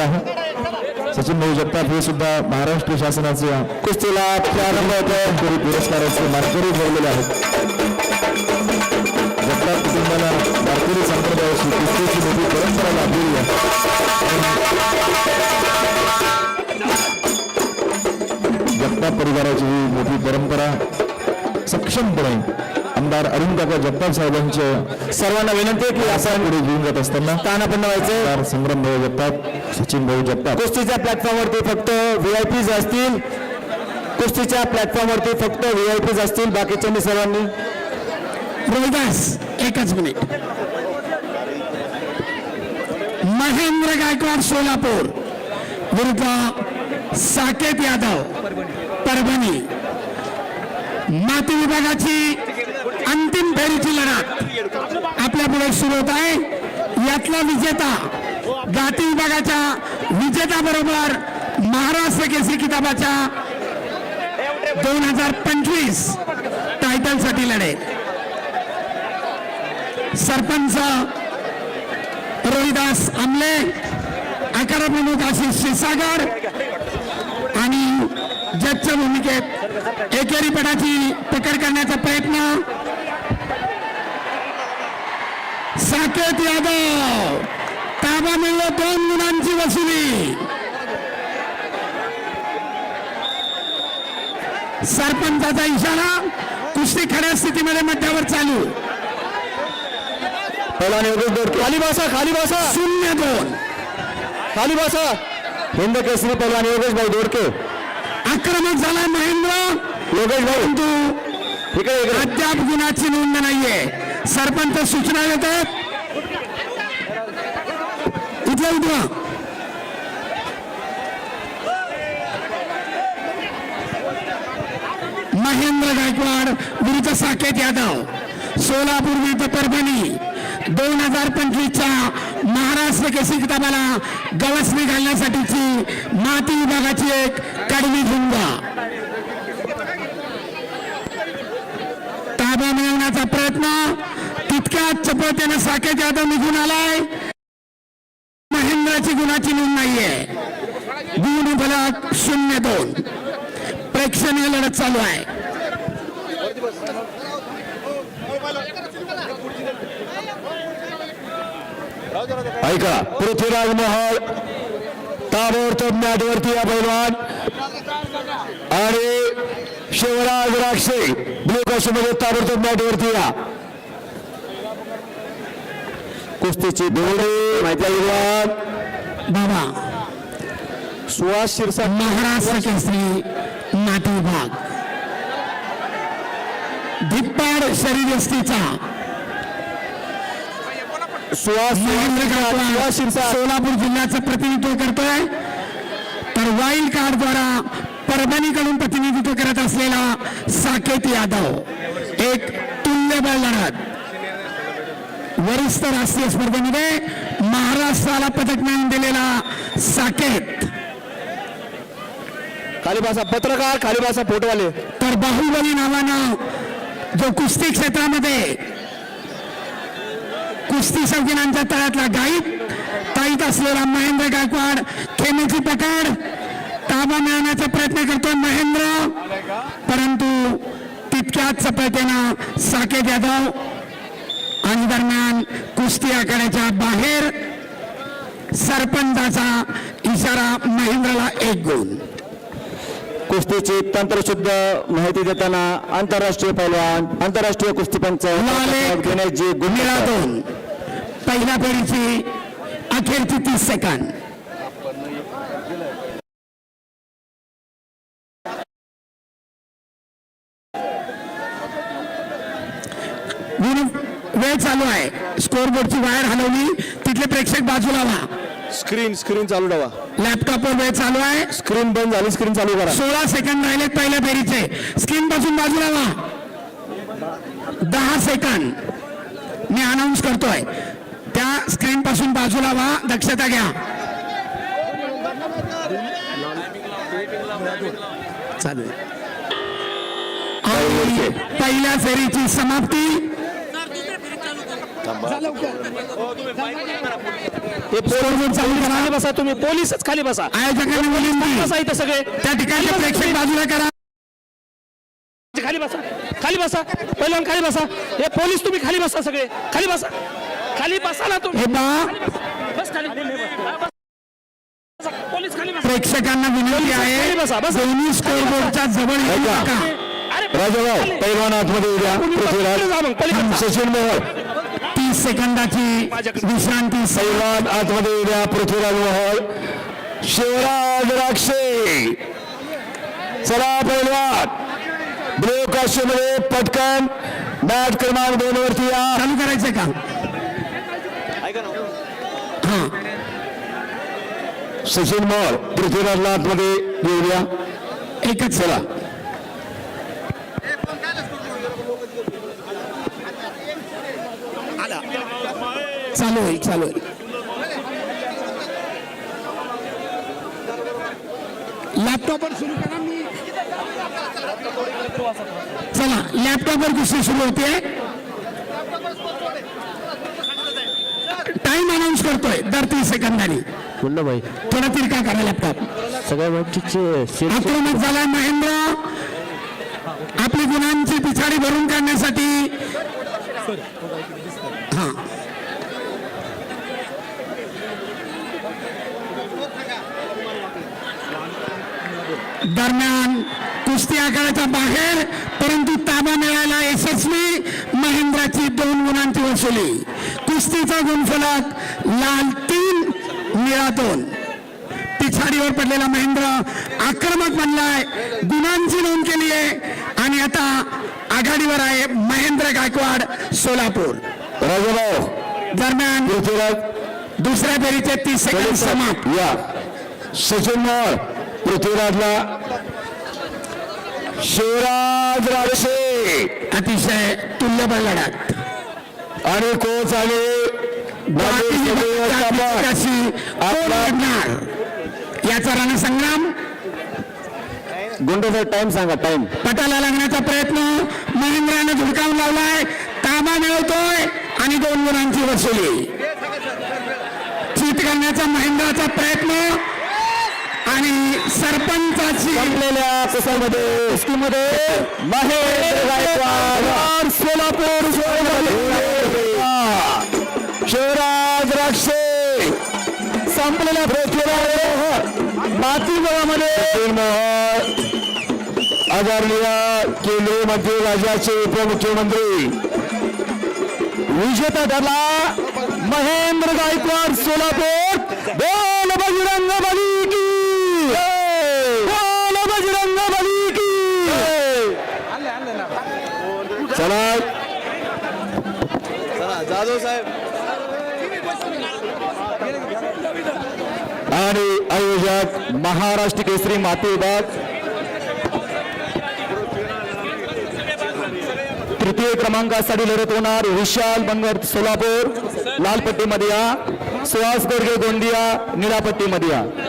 करत आहे. सचिन भाऊ जगताप हे सुद्धा महाराष्ट्र शासनाच्या कुस्तीला प्रारंभ होतो पुरस्काराचे मानकरी ठरलेले आहेत. जगताप कुटुंबाला वारकरी संप्रदायाची कुस्तीची मोठी परंपरा लाभलेली आहे. जगताप परिवाराची ही मोठी परंपरा सक्षमपणे आमदार अरुण काका जगताप साहेबांच्या सर्वांना विनंती आहे की असा पुढे घेऊन जात असताना स्थानापन्न व्हायचं. संग्राम भाऊ जगताप सचिन भाऊ जगताप. कुस्तीच्या प्लॅटफॉर्मवरती फक्त व्ही आय पीज असतील. कुस्तीच्या प्लॅटफॉर्मवरती फक्त व्ही आय पीज असतील बाकीच्यांनी सर्वांनी. रोहिदास एकच मिनिट महेंद्र गायकवाड सोलापूर. विरुद्ध साकेत यादव परभणी. माती विभागाची अंतिम फेरीची लढत आपल्या पुढे सुरू होत आहे. यातला विजेता जाती विभागाच्या विजेता बरोबर महाराष्ट्र केसरी किताबाच्या दोन हजार पंचवीस टायटलसाठी लढे सरपंच रोहिदास आमले अकरा प्रमुख आशिष क्षीरसागर आणि जजच्या भूमिकेत एकेरी पटाची पकड करण्याचा प्रयत्न साकेत यादव. ताबा मिळलो दोन गुणांची वसुली. सरपंचाचा इशारा कुस्ती खड्या स्थितीमध्ये मध्यावर चालू. खाली बसा खाली बसा. शून्य दोन. खाली बसा. हिंद केसरी पहिला योगेश भाऊ दोडके. आक्रमक झाला महेंद्र. योगेश भाऊ. परंतु अद्याप गुणाची नोंद नाहीये. सरपंच सूचना देतात. इथलं उठवा महेंद्र गायकवाड विरुद्ध साकेत यादव. सोलापूर विरुद्ध परभणी. दोन हजार पंचवीसच्या महाराष्ट्र केसरी किताबाला गवसणी घालण्यासाठीची माती विभागाची एक कडवी झुंगा ताबा मिळवण्याचा प्रयत्न. तितक्याच चपळतेने साकेत यादव निघून आलाय. महेंद्राची गुणाची नोंद नाहीये. गुण फलक शून्य दोन. प्रेक्षणीय लढत चालू आहे. ऐका पृथ्वीराज महाल ताबडतोब मॅटवरती या पैलवान. आणि शिवराज राक्षे ब्लू मध्ये ताबडतोब मॅटवरती या. कुस्तीची दोरी माहिती बाबा. सुहास शिरसाट. महाराष्ट्र केसरी नाटी विभाग. धिप्पाड शरीरयष्टीचा सुहास सुहास शिरसाट. सोलापूर जिल्ह्याचं प्रतिनिधित्व करतोय. तर वाईल्ड कार्ड द्वारा परभणीकडून प्रतिनिधित्व करत असलेला साकेत यादव. एक तुल्यबळ लढत वरिष्ठ राष्ट्रीय स्पर्धेमध्ये महाराष्ट्राला पदक मिळवून दिलेला साकेत. खाली बसा पत्रकार खाली बसा फोटोवाले. तर बाहुबली नावानं जो कुस्ती क्षेत्रामध्ये कुस्ती शौकीनांच्या तळ्यातला गाईत ताईत असलेला महेंद्र गायकवाड खेमेची पकड ताबा मिळवण्याचा प्रयत्न करतोय महेंद्र. परंतु तितक्याच चपळतेनं साकेत यादव आणि दरम्यान कुस्ती आखाड्याच्या बाहेर सरपंचाचा इशारा महेंद्रला एक गुण. कुस्तीची तंत्रशुद्ध माहिती देताना आंतरराष्ट्रीय पैलवान आंतरराष्ट्रीय कुस्तीपंच जी गुन्हेरा दोन. पहिल्या फेरीची अखेरची तीस सेकंद. विनु- वेळ चालू आहे. स्कोर बोर्डची वायर हलवली. तिथले प्रेक्षक बाजूला व्हा. स्क्रीन स्क्रीन चालू ठेवा. लॅपटॉपवर वेळ चालू आहे. स्क्रीन बंद झाली स्क्रीन चालू करा. सोळा सेकंद राहिलेत पहिल्या फेरीचे. स्क्रीन पासून बाजूला व्हा. दहा सेकंद मी अनाऊन्स करतोय. त्या स्क्रीन पासून बाजूला व्हा. दक्षता घ्या. चालू पहिल्या फेरीची समाप्ती. खाली बसा तुम्ही पोलीसच खाली बसा. बसा इथं सगळे. त्या ठिकाणी प्रेक्षक बाजूला करा. खाली बसा. खाली बसा. पहिलवान खाली बसा. हे पोलीस तुम्ही खाली बसा सगळे. खाली बसा. खाली बसा ना तुम्ही. पहा बस खाली. बस. बसा. पोलीस खाली बसा. प्रेक्षकांना विनंती आहे. दोन्ही जवळ ऐका. नका. अरे राजाभाऊ पैलवान आतमध्ये उद्या. सचिन मोहोळ तीस सेकंदाची विश्रांती. सैल पैलवान आतमध्ये उद्या पृथ्वीराज मोहोळ शिवराज राक्षे. चला पैलवान ब्लू पटकन मॅच क्रमांक दोन वरती या. चालू करायचं का? हा. सचिन मोहोळ पृथ्वीराजला आतमध्ये येऊया. एकच. चला. चालू होईल चालू होईल. लॅपटॉपवर सुरू करा मी चला लॅपटॉपवर कुस्ती सुरू होते. टाइम अनाऊन्स करतोय दर तीस सेकंदानी. बोल भाई थोडा तिरका करा लॅपटॉप सगळ्या बाबतीचे आक्रमक झाला महेंद्र. आपली गुणांची पिछाडी भरून काढण्यासाठी हा दरम्यान कुस्ती आखाड्याच्या बाहेर परंतु ताबा मिळायला यशस्वी महेंद्राची दोन गुणांची वसुली. कुस्तीचा गुणफलक लाल तीन निळा दोन. पिछाडीवर पडलेला महेंद्र आक्रमक बनलाय गुणांची नोंद केली आहे. आणि आता आघाडीवर आहे महेंद्र गायकवाड सोलापूर. राजाभाऊ दरम्यान दुसऱ्या फेरीचे तीस सेकंद समाप्त. या. सचिन पृथ्वीराजला शिवराज राक्षे अतिशय तुल्यबळ लढत. आणि कोच आणि याचा रणसंग्राम. गुंडोचा टाइम सांगा टाइम पटाला लागण्याचा प्रयत्न. महेंद्रानं झुडकावून लावलाय. ताबा मिळवतोय. आणि दोन गुणांची वसुली. चित करण्याचा महेंद्राचा प्रयत्न. आणि सरपंचाची संपलेल्या कुस्तीमध्ये कुस्तीमध्ये महेंद्र गायकवाड. सोलापूर शिवराज राक्षे. संपलेल्या पृथ्वीराज माती मोहोळ आदरणीय केंद्रीय राज्याचे उपमुख्यमंत्री. विजेता ठरला महेंद्र गायकवाड सोलापूर. चला. जाधव साहेब. आणि आयोजक महाराष्ट्र केसरी माती विभाग तृतीय क्रमांकासाठी लढत होणार विशाल बनगर सोलापूर लाल पट्टीमध्ये या सुहास गोडगे गोंदिया निळा पट्टीमध्ये या